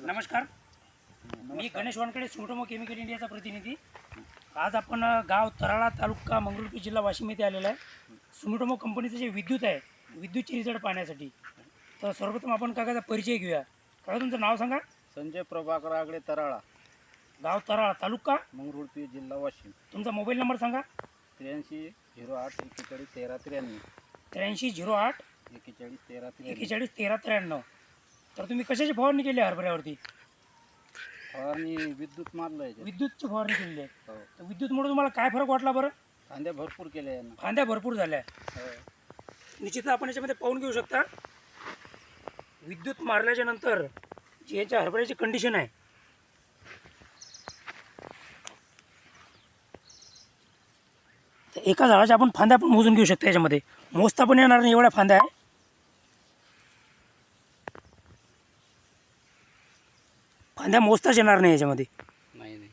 नमस्कार. मी गणेश वानकडे सुमटोमो केमिकल इंडियाचा प्रतिनिधी. आज आपण गाव तराळा तालुका मंगरुळपीर जिल्हा वाशिम येथे आलेला आहे. सुमिटोमो कंपनीचं जे विद्युत आहे विद्युतचे रिझल्ट पाहण्यासाठी. तर सर्वप्रथम आपण काकाचा परिचय घेऊया. काका तुमचं नाव सांगा. संजय प्रभाकर आगडे तराळा. गाव तराळा तालुका? मंगरुळपीर जिल्हा वाशिम. तुमचा मोबाईल नंबर सांगा. त्र्याऐंशी झिरो आठ एक्केचाळीस तेरा त्र्याण्णव. त्र्याऐंशी झिरो आठ एक्केचाळीस तेरा एकेचाळीस तेरा त्र्याण्णव. तर तुम्ही कशाची फवारणी केली आहे हरभऱ्यावरती? फवारणी विद्युत मारलं याच्यात. विद्युतची फवारणी केलेली आहे. हो. तर विद्युतमुळे तुम्हाला काय फरक वाटला बरं? कांद्या भरपूर केल्या यानं. फांद्या भरपूर झाल्या. हो. निश्चित आपण याच्यामध्ये पाहून घेऊ शकता विद्युत मारल्याच्या नंतर जी याच्या हरभऱ्याची कंडिशन आहे तर एका झाडाच्या आपण फांद्या पण मोजून घेऊ शकतो याच्यामध्ये. मोजता पण येणार नाही एवढ्या फांद्या आहे. फांद्या मोजताच येणार नाही याच्यामध्ये. नाही नाही.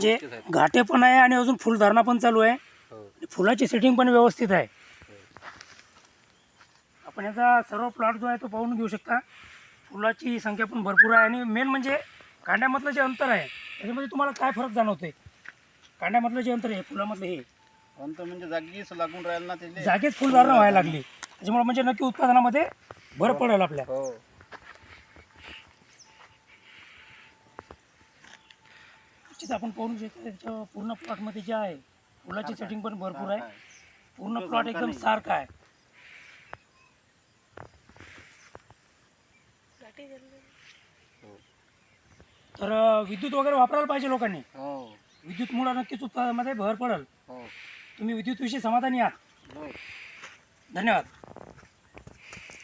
जे आहेत. घाटे पण आहे आणि अजून फुलधारणा पण चालू आहे. हो. आणि फुलाची सेटिंग पण व्यवस्थित आहे. आपण याचा सर्व प्लॉट जो आहे तो पाहून घेऊ शकता. फुलाची संख्या पण भरपूर आहे आणि मेन म्हणजे कांड्यामधलं जे अंतर आहे त्याच्यामध्ये तुम्हाला काय फरक जाणवते कांड्यामधलं जे अंतर आहे फुलामधलं हे. अंत म्हणजे जागीच लागून राहिलं ना त्याले जागेच फुलधारणा व्हायला लागली. त्याच्यामुळे म्हणजे नक्की उत्पादनामध्ये भर पडेल आपल्या. हो. निश्चित आपण पाहून शकतो. त्याच्या पूर्ण प्लॉटमध्ये जे आहे फुलाची सेटिंग पण भरपूर आहे. पूर्ण प्लॉट एकदम सारखा आहे. तर विद्युत वगैरे वापरायला पाहिजे लोकांनी. हो. विद्युतमुळे नक्कीच उत्पादनामध्ये भर पडेल. हो. तुम्ही विद्युतविषयी समाधानी आहात. हो. धन्यवाद.